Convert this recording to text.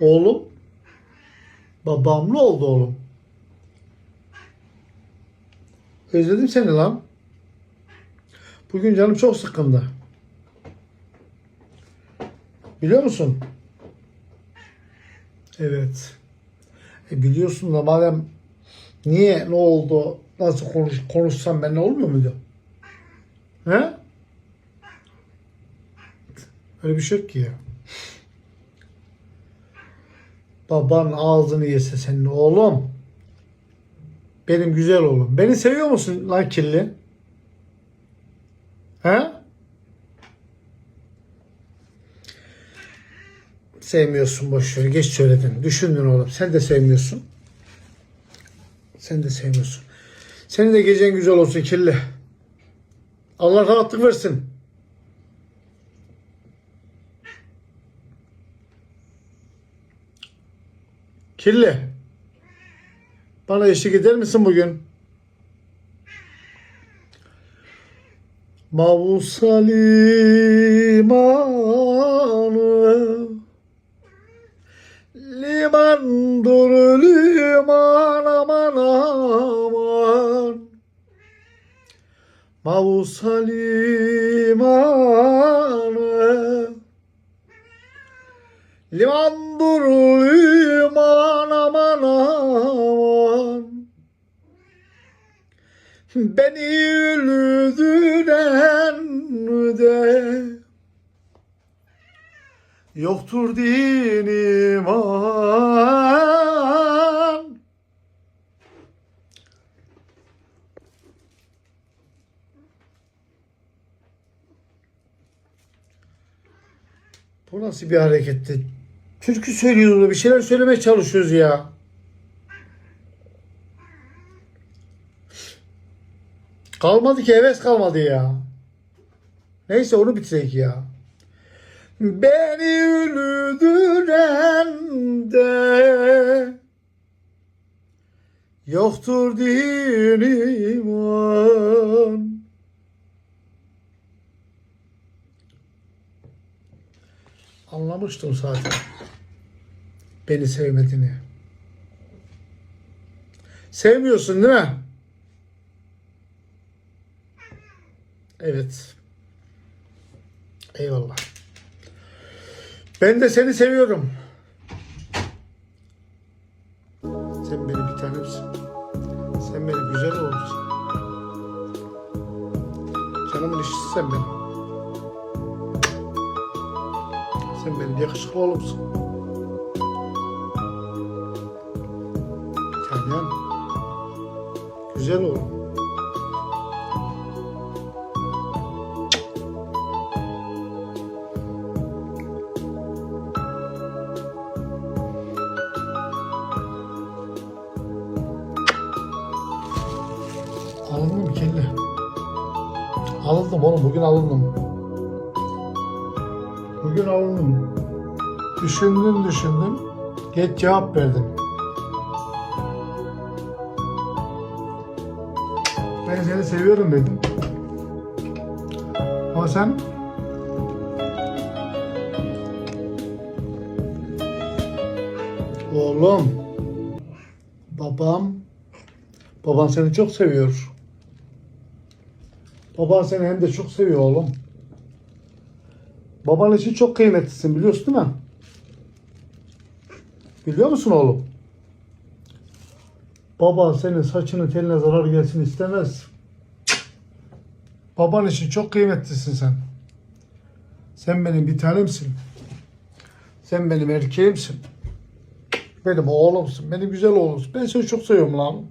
Oğlum. Babam ne oldu oğlum? Özledim seni lan. Bugün canım çok sıkkındı. Biliyor musun? Evet. E biliyorsun da madem niye ne oldu nasıl konuş, konuşsam ben ne olmuyor muydu? He? Öyle bir şey yok ki ya. Baban ağzını yese senin oğlum. Benim güzel oğlum. Beni seviyor musun lan kirli? He? Sevmiyorsun boş ver. Geç söyledin. Düşündün oğlum. Sen de sevmiyorsun. Sen de sevmiyorsun. Senin de gecen güzel olsun kirli. Allah rahatlık versin. Kirli. Bana eşlik eder misin bugün? Mavusa limanı Limandır liman aman aman Mavusa limanı Limandır liman aman aman. Beni öldüren de. Yoktur din iman. Bu nasıl bir hareketti? Türkü söylüyoruz bir şeyler söylemeye çalışıyoruz ya. Kalmadı ki heves kalmadı ya. Neyse onu bitirek ya. Beni öldüren de yoktur din iman. Anlamıştım zaten. Beni sevmediğini. Sevmiyorsun değil mi? Evet. Eyvallah. Ben de seni seviyorum. Sen benim bir tanemsin. Sen benim güzel oğlumsun. Canımın işçisi sen benim. Sen benim yakışıklı oğlumsun. Tanem. Güzel oğlum. Alındım kelle. Alındım oğlum bugün alındım. Bugün alındım. Düşündüm düşündüm. Geç cevap verdim. Ben seni seviyorum dedim. Ama sen Oğlum Babam Baban seni çok seviyor. Baban seni hem de çok seviyor oğlum. Baban için çok kıymetlisin biliyorsun değil mi? Biliyor musun oğlum? Baban senin saçının teline zarar gelsin istemez. Baban için çok kıymetlisin sen. Sen benim bir tanemsin. Sen benim erkeğimsin. Benim oğlumsun. Benim güzel oğlumsun. Ben seni çok seviyorum lan.